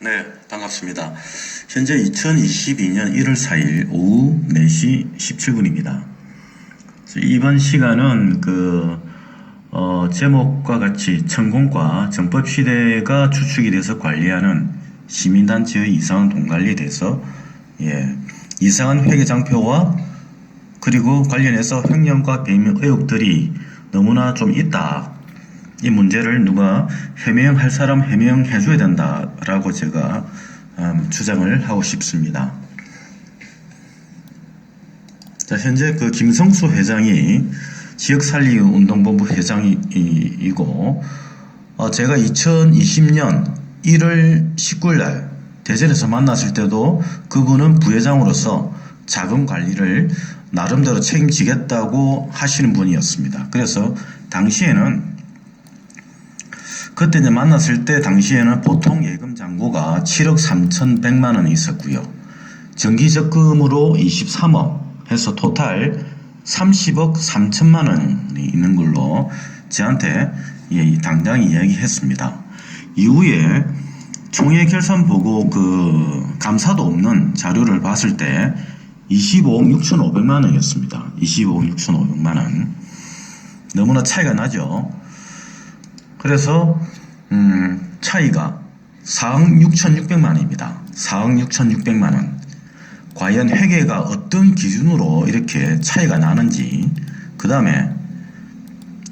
네, 반갑습니다. 현재 2022년 1월 4일 오후 4시 17분입니다. 이번 시간은 그, 어, 제목과 같이 천공과 정법시대가 주축이 돼서 관리하는 시민단체의 이상한 돈관리에 대해서, 예, 이상한 회계장표와 그리고 관련해서 횡령과 배임 의혹들이 너무나 좀 있다. 이 문제를 누가 해명할 사람 해명해 줘야 된다라고 제가 음, 주장을 하고 싶습니다. 자, 현재 그 김성수 회장이 지역살리운동본부 회장이고 어, 제가 2020년 1월 19일 날 대전에서 만났을 때도 그분은 부회장으로서 자금 관리를 나름대로 책임지겠다고 하시는 분이었습니다. 그래서 당시에는 그때 이제 만났을 때 당시에는 보통 예금 잔고가 7억 3,100만 원이 있었고요. 정기 적금으로 23억 해서 토탈 30억 3천만 원이 있는 걸로 저한테 예, 당장 이야기했습니다. 이후에 총회 결산 보고 그 감사도 없는 자료를 봤을 때 25억 6,500만 원이었습니다. 25억 6,500만 원. 너무나 차이가 나죠. 그래서 음, 차이가 4억 6,600만 원입니다. 4억 6,600만 원. 과연 회계가 어떤 기준으로 이렇게 차이가 나는지, 그 다음에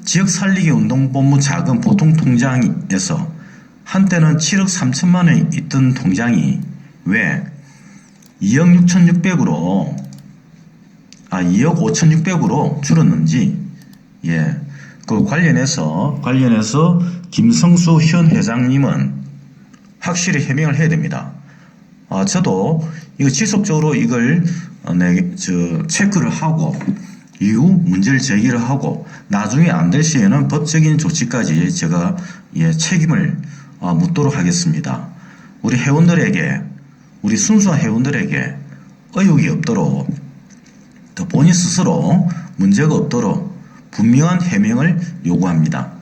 지역 살리기 운동본부 자금 보통 통장에서 한때는 7억 3천만 원이 있던 통장이 왜 2억 6,600으로 아 2억 5,600으로 줄었는지 예. 그 관련해서 관련해서 김성수 현 회장님은 확실히 해명을 해야 됩니다. 아, 저도 이거 지속적으로 이걸 어, 내, 저, 체크를 하고 이후 문제를 제기를 하고 나중에 안 될 시에는 법적인 조치까지 제가 예, 책임을 어, 묻도록 하겠습니다. 우리 회원들에게 우리 순수한 회원들에게 의혹이 없도록 또 본인 스스로 문제가 없도록 분명한 해명을 요구합니다.